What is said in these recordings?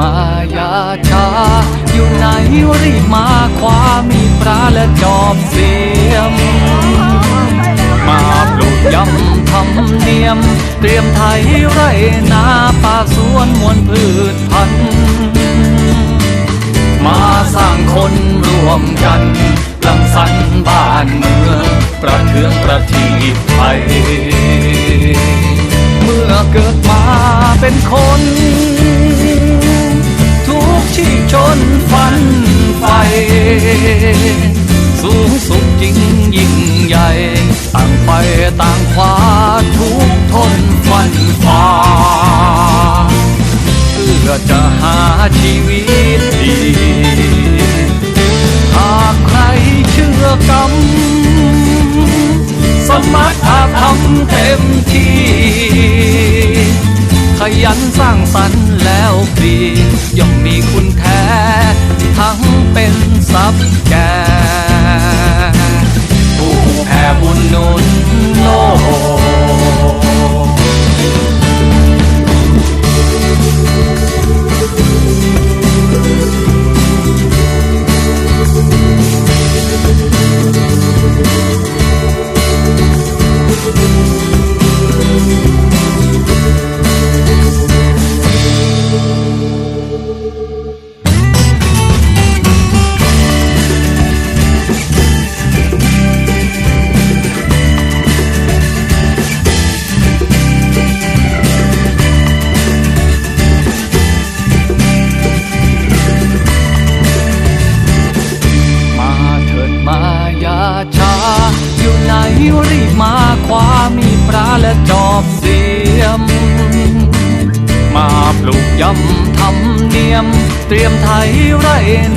มายาชา อยู่ไหนรีบมาคว้ามีดพระและจอบเสียม มาปลูกยำทำเนียม เตรียมไถไรนาป่าสวนมวลพืชพันธุ์มาสร้างคนรวมกันลังสรรค์บ้านเมือง ประเทืองประทีปไทยเมื่อเกิดมาเป็นคน จริงยิ่งใหญ่ ต่างไปต่างคว้าทุกทนฟันฝ่าเพื่อจะหาชีวิตดี หากใครเชื่อกรรมสมรรถทำเต็มที่ ขยันสร้างสรรค์แล้วปรีย่อมมีคุณแท้ ทั้งเป็นทรัพย์แก่ อยู่รีบมาคว้ามีดพระและจอบเสียม มาปลูกยำทำเนียม เตรียมไถไร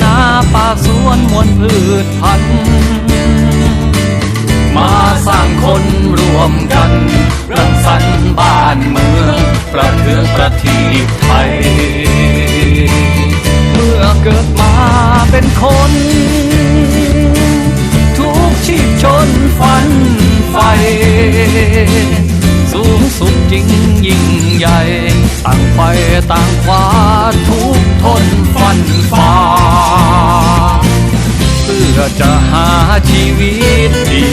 นาป่าสวนมวลพืชพันธุ์มาสร้างคนรวมกันรังสรรค์บ้านเมือง ประเทืองประทีปไทย เมื่อเกิดมาเป็นคน ไฟ สูงสุดจริงยิ่งใหญ่ ต่างไปต่างคว้าทุกทนฟันฝ่าเพื่อจะหาชีวิตดี